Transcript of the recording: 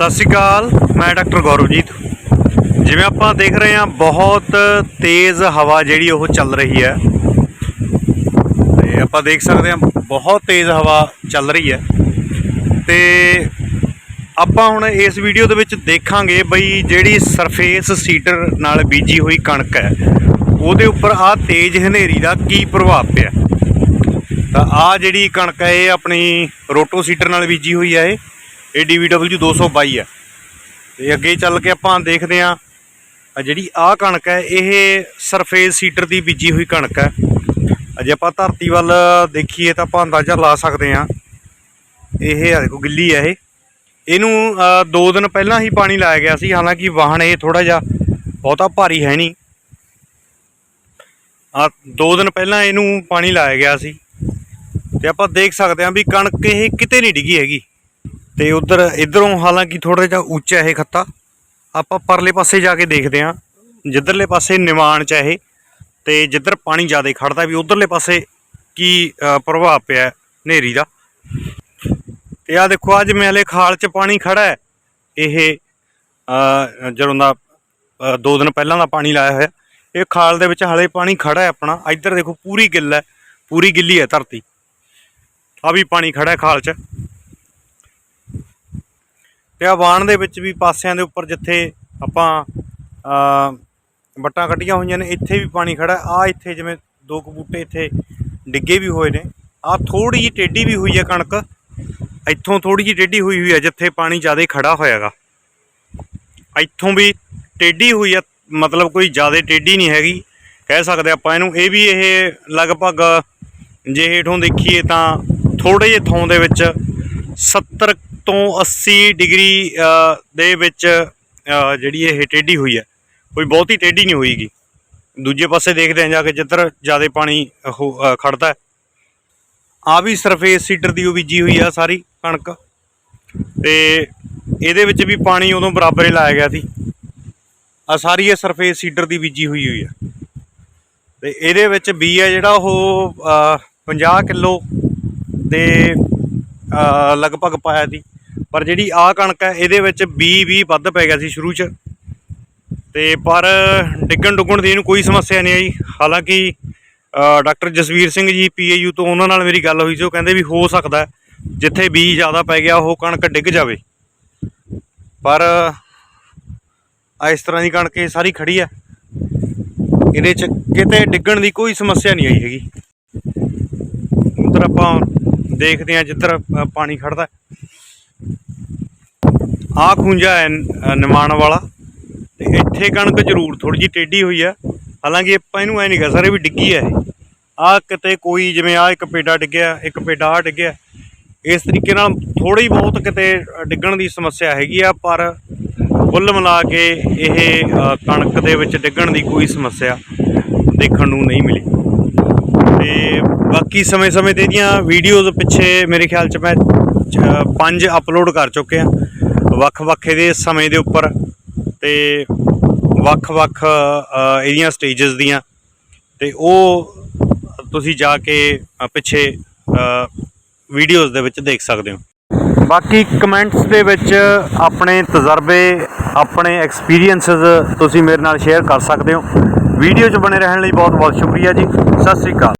ਸਤਿ ਸ਼੍ਰੀ ਅਕਾਲ, ਮੈਂ ਡਾਕਟਰ ਗੌਰਵਜੀਤ। ਜਿਵੇਂ ਆਪਾਂ ਦੇਖ ਰਹੇ ਹਾਂ, ਬਹੁਤ ਤੇਜ਼ ਹਵਾ ਜਿਹੜੀ ਉਹ ਚੱਲ ਰਹੀ ਹੈ। ਤੇ ਆਪਾਂ ਦੇਖ ਸਕਦੇ ਹਾਂ, ਬਹੁਤ ਤੇਜ਼ ਹਵਾ ਚੱਲ ਰਹੀ ਹੈ। ਤੇ ਆਪਾਂ ਹੁਣ ਇਸ ਵੀਡੀਓ ਦੇ ਵਿੱਚ ਦੇਖਾਂਗੇ ਬਈ ਜਿਹੜੀ ਸਰਫੇਸ ਸੀਡਰ ਨਾਲ ਬੀਜੀ ਹੋਈ ਕਣਕ ਹੈ, ਉਹਦੇ ਉੱਪਰ ਆ ਤੇਜ਼ ਹਨੇਰੀ ਦਾ ਕੀ ਪ੍ਰਭਾਵ ਪਿਆ। ਤਾਂ ਆ ਜਿਹੜੀ ਕਣਕ ਹੈ, ਇਹ ਆਪਣੀ ਰੋਟੋ ਸੀਡਰ ਨਾਲ ਬੀਜੀ ਹੋਈ ਹੈ ਇਹ। ਇਹ DVW 222 ਹੈ ਤੇ ਅੱਗੇ ਚੱਲ ਕੇ ਆਪਾਂ ਦੇਖਦੇ ਹਾਂ ਆ ਜਿਹੜੀ ਆਹ ਕਣਕ ਹੈ ਇਹ ਸਰਫੇਸ ਸੀਟਰ ਦੀ ਬੀਜੀ ਹੋਈ ਕਣਕ ਹੈ। ਅਜੇ ਆਪਾਂ ਧਰਤੀ ਵੱਲ ਦੇਖੀਏ ਤਾਂ ਆਪਾਂ ਅੰਦਾਜ਼ਾ ਲਾ ਸਕਦੇ ਹਾਂ ਇਹ ਦੇਖੋ ਗਿੱਲੀ ਹੈ ਇਹ। ਇਹਨੂੰ ਅ, ਦੋ ਦਿਨ ਪਹਿਲਾਂ ਹੀ ਪਾਣੀ ਲਾਇਆ ਗਿਆ ਸੀ ਹਾਲਾਂਕਿ ਵਾਹਣ ਇਹ ਥੋੜਾ ਜਿਹਾ ਬਹੁਤਾ ਭਾਰੀ ਹੈ ਨਹੀਂ। ਆ ਦੋ ਦਿਨ ਪਹਿਲਾਂ ਇਹਨੂੰ ਪਾਣੀ ਲਾਇਆ ਗਿਆ ਸੀ। ਤੇ ਆਪਾਂ ਦੇਖ ਸਕਦੇ ਹਾਂ ਵੀ ਕਣਕ ਇਹ ਕਿਤੇ ਨਹੀਂ ਡਿੱਗੀ ਹੈਗੀ। ਤੇ ਉਧਰ, ਇਧਰੋਂ ਹਾਲਾਂਕਿ ਥੋੜਾ ਜਿਹਾ ਉੱਚਾ ਇਹ ਖੱਤਾ। ਆਪਾਂ ਪਰਲੇ ਪਾਸੇ ਜਾ ਕੇ ਦੇਖਦੇ ਹਾਂ। ਜਿੱਧਰਲੇ ਪਾਸੇ ਨਿਵਾਣ ਚ ਇਹ, ਤੇ ਜਿੱਧਰ ਪਾਣੀ ਜ਼ਿਆਦਾ ਖੜਦਾ ਵੀ, ਉਧਰਲੇ ਪਾਸੇ ਕੀ ਪ੍ਰਭਾਵ ਪਿਆ ਹੈ ਹਨੇਰੀ ਦਾ। ਤੇ ਆ ਦੇਖੋ ਅੱਜ ਮੇਲੇ ਖਾਲ ਚ ਪਾਣੀ ਖੜਾ ਹੈ, ਇਹ ਜਦੋਂ ਦਾ ਦੋ ਦਿਨ ਪਹਿਲਾਂ ਦਾ ਪਾਣੀ ਲਾਇਆ ਹੋਇਆ, ਇਹ ਖਾਲ ਦੇ ਵਿੱਚ ਹਲੇ ਪਾਣੀ ਖੜਾ ਹੈ ਆਪਣਾ। ਇੱਧਰ ਦੇਖੋ, ਪੂਰੀ ਗਿੱਲ ਹੈ, ਪੂਰੀ ਗਿੱਲੀ ਹੈ ਧਰਤੀ। ਆ ਵੀ ਪਾਣੀ ਖੜਾ ਹੈ ਖਾਲ ਚ। ਤੇ ਆ ਵਾਣ ਦੇ ਵਿੱਚ ਵੀ ਪਾਸਿਆਂ ਦੇ ਉੱਪਰ ਜਿੱਥੇ ਆਪਾਂ ਵੱਟਾਂ ਕੱਢੀਆਂ ਹੋਈਆਂ ਨੇ, ਇੱਥੇ ਵੀ ਪਾਣੀ ਖੜਾ ਆ ਇੱਥੇ ਜਿਵੇਂ ਦੋ ਕੁ ਬੂਟੇ ਇੱਥੇ ਡਿੱਗੇ ਵੀ ਹੋਏ ਨੇ। ਆ ਥੋੜੀ ਜਿਹੀ ਟੇਢੀ ਵੀ ਹੋਈ ਹੈ ਕਣਕ। ਇੱਥੋਂ ਥੋੜੀ ਜਿਹੀ ਟੇਢੀ ਹੋਈ ਹੋਈ ਹੈ ਜਿੱਥੇ ਪਾਣੀ ਜ਼ਿਆਦਾ ਖੜਾ ਹੋਇਆਗਾ ਇੱਥੋਂ ਵੀ ਟੇਢੀ ਹੋਈ ਹੈ, ਮਤਲਬ ਕੋਈ ਜ਼ਿਆਦਾ ਟੇਢੀ ਨਹੀਂ ਹੈਗੀ। ਕਹਿ ਸਕਦੇ ਆਪਾਂ ਇਹਨੂੰ। ਇਹ ਵੀ ਇਹ ਲਗਭਗ ਜੇ ਹੇਠੋਂ ਦੇਖੀਏ ਤਾਂ ਥੋੜੇ ਜਿਹੇ ਥਾਂ ਦੇ ਵਿੱਚ 70 ਤੋਂ 80 ਡਿਗਰੀ ਦੇ ਵਿੱਚ ਜਿਹੜੀ ਇਹ ਟੇਢੀ ਹੋਈ ਹੈ। ਕੋਈ ਬਹੁਤੀ ਟੇਢੀ ਨਹੀਂ ਹੋਈਗੀ। ਦੂਜੇ ਪਾਸੇ ਦੇਖਦੇ ਹਾਂ ਜਾ ਕੇ ਜਿੱਧਰ ਜ਼ਿਆਦਾ ਪਾਣੀ ਉਹ, ਅ, ਖੜਦਾ ਆ ਵੀ ਸਰਫੇਸ ਸੀਡਰ ਦੀ ਉਹ ਬੀਜੀ ਹੋਈ ਆ ਸਾਰੀ ਕਣਕ। ਤੇ ਇਹਦੇ ਵਿੱਚ ਵੀ ਪਾਣੀ ਉਦੋਂ ਬਰਾਬਰ ਹੀ ਲਾਇਆ ਗਿਆ ਸੀ। ਆ ਸਾਰੀ ਇਹ ਸਰਫੇਸ ਸੀਡਰ ਦੀ ਬੀਜੀ ਹੋਈ ਹੋਈ ਆ। ਤੇ ਇਹਦੇ ਵਿੱਚ ਬੀ ਹੈ ਜਿਹੜਾ ਉਹ ਅ, 50 ਕਿਲੋ ਦੇ ਲਗਭਗ ਪਾਇਆ ਸੀ। ਪਰ ਜਿਹੜੀ ਆ ਕਣਕ ਹੈ, ਇਹਦੇ ਵਿੱਚ ਬੀ ਵੀ ਵੱਧ ਪੈ ਗਿਆ ਸੀ ਸ਼ੁਰੂ 'ਚ। ਤੇ ਪਰ ਡਿੱਗਣ ਡੁੱਗਣ ਦੀ ਇਹਨੂੰ ਕੋਈ ਸਮੱਸਿਆ ਨਹੀਂ ਆਈ। ਹਾਲਾਂਕਿ ਡਾਕਟਰ ਜਸਵੀਰ ਸਿੰਘ ਜੀ ਪੀਏਯੂ ਤੋਂ ਉਹਨਾਂ ਨਾਲ ਮੇਰੀ ਗੱਲ ਹੋਈ ਸੀ। ਉਹ ਕਹਿੰਦੇ ਵੀ ਹੋ ਸਕਦਾ ਜਿੱਥੇ ਬੀ ਜ਼ਿਆਦਾ ਪੈ ਗਿਆ, ਉਹ ਕਣਕ ਡਿੱਗ ਜਾਵੇ। ਪਰ ਆ ਇਸ ਤਰ੍ਹਾਂ ਦੀ ਕਣਕ ਇਹ ਸਾਰੀ ਖੜੀ ਹੈ। ਇਹਦੇ ਚ ਕਿਤੇ ਡਿੱਗਣ ਦੀ ਕੋਈ ਸਮੱਸਿਆ ਨਹੀਂ ਆਈ ਹੈਗੀ। ਉਧਰ ਆਪਾਂ ਦੇਖਦੇ ਹਾਂ ਜਿੱਧਰ ਪਾਣੀ ਖੜਦਾ ਆ ਖੂੰਜਾ ਹੈ ਨਿਮਾਣ ਵਾਲਾ। ਤੇ ਇੱਥੇ ਕਣਕ ਜ਼ਰੂਰ ਥੋੜੀ ਜਿਹੀ ਟੇਢੀ ਹੋਈ ਆ। ਹਾਲਾਂਕਿ ਆਪਾਂ ਇਹਨੂੰ ਐ ਨਹੀਂ ਕਹਿ ਸਕਦੇ ਵੀ ਡਿੱਗੀ ਹੈ ਇਹ। ਆ ਕਿਤੇ ਕੋਈ ਜਿਵੇਂ ਆ ਇੱਕ ਪੇਡਾ ਡਿੱਗਿਆ, ਇੱਕ ਪੇਡਾ ਆ ਡਿੱਗਿਆ। ਇਸ ਤਰੀਕੇ ਨਾਲ ਥੋੜੀ ਬਹੁਤ ਕਿਤੇ ਡਿੱਗਣ ਦੀ ਸਮੱਸਿਆ ਹੈਗੀ ਆ, ਪਰ ਕੁੱਲ ਮਿਲਾ ਕੇ ਇਹ ਕਣਕ ਦੇ ਵਿੱਚ ਡਿੱਗਣ ਦੀ ਕੋਈ ਸਮੱਸਿਆ ਦੇਖਣ ਨੂੰ ਨਹੀਂ ਮਿਲੀ। ਤੇ ਬਾਕੀ ਸਮੇਂ-ਸਮੇਂ ਤੇ ਇਹਦੀਆਂ ਵੀਡੀਓਜ਼ ਪਿੱਛੇ ਮੇਰੇ ਖਿਆਲ ਚ ਮੈਂ ਪੰਜ ਅਪਲੋਡ ਕਰ ਚੁੱਕਿਆ ਵੱਖ-ਵੱਖ ਇਹਦੇ ਸਮੇਂ ਦੇ ਉੱਪਰ ਤੇ ਵੱਖ-ਵੱਖ ਇਹਦੀਆਂ ਸਟੇजेस ਦੀਆਂ। ਤੇ ਉਹ ਤੁਸੀਂ ਜਾ ਕੇ ਪਿੱਛੇ ਵੀਡੀਓਜ਼ ਦੇ ਵਿੱਚ ਦੇਖ ਸਕਦੇ ਹੋ। ਬਾਕੀ ਕਮੈਂਟਸ ਦੇ ਵਿੱਚ ਆਪਣੇ ਤਜਰਬੇ, ਆਪਣੇ ਐਕਸਪੀਰੀਐਂਸਸ ਤੁਸੀਂ ਮੇਰੇ ਨਾਲ ਸ਼ੇਅਰ ਕਰ ਸਕਦੇ ਹੋ। ਵੀਡੀਓ 'ਚ ਬਣੇ ਰਹਿਣ ਲਈ ਬਹੁਤ ਬਹੁਤ ਸ਼ੁਕਰੀਆ ਜੀ। ਸਤਿ ਸ੍ਰੀ ਅਕਾਲ।